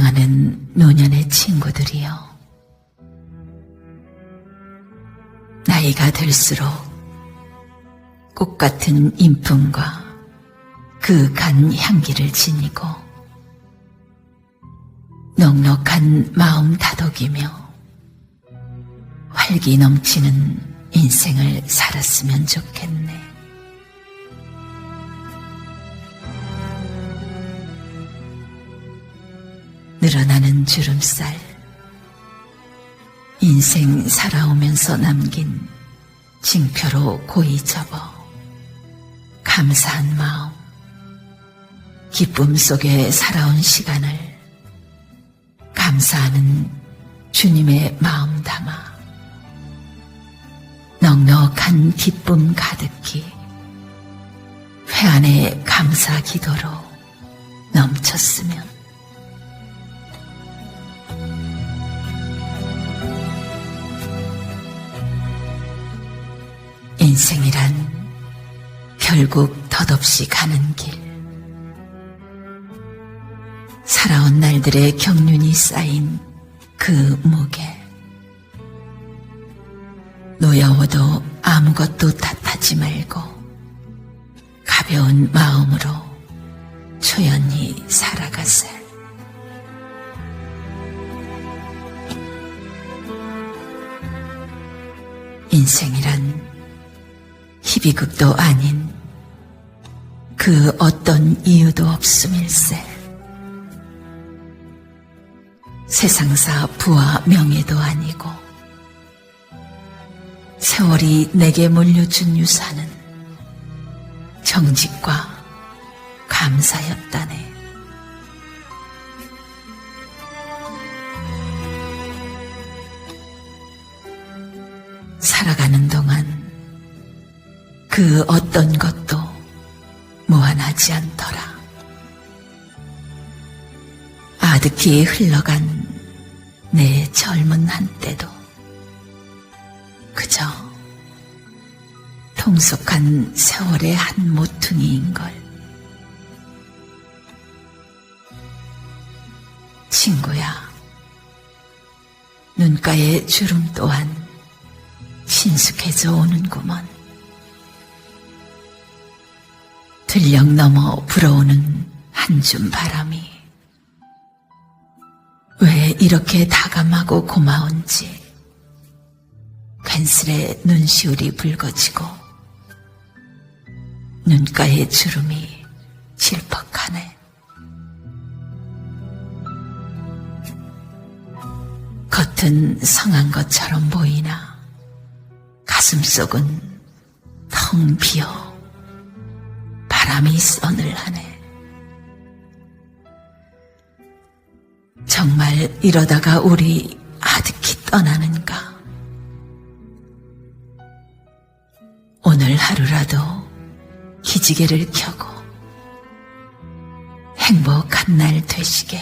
사랑하는 노년의 친구들이여. 나이가 들수록 꽃 같은 인품과 그간 향기를 지니고 넉넉한 마음 다독이며 활기 넘치는 인생을 살았으면 좋겠네. 늘어나는 주름살, 인생 살아오면서 남긴 징표로 고이 접어 감사한 마음, 기쁨 속에 살아온 시간을 감사하는 주님의 마음 담아 넉넉한 기쁨 가득히 회안의 감사 기도로 넘쳤으면 인생이란 결국 덧없이 가는 길. 살아온 날들의 경륜이 쌓인 그 무게. 노여워도 아무것도 탓하지 말고 가벼운 마음으로 초연히 살아가세. 인생이란 희비극도 아닌 그 어떤 이유도 없음일세. 세상사 부와 명예도 아니고 세월이 내게 물려준 유산은 정직과 감사였다네. 살아가는 동안 그 어떤 것도 무한하지 않더라. 아득히 흘러간 내 젊은 한때도 그저 통속한 세월의 한 모퉁이인걸. 친구야, 눈가의 주름 또한 친숙해져 오는구먼. 들녘 넘어 불어오는 한 줌 바람이 왜 이렇게 다감하고 고마운지 괜스레 눈시울이 붉어지고 눈가의 주름이 질퍽하네. 겉은 성한 것처럼 보이나 가슴속은 텅 비어 바람이 서늘하네. 정말 이러다가 우리 아득히 떠나는가? 오늘 하루라도 기지개를 켜고 행복한 날 되시게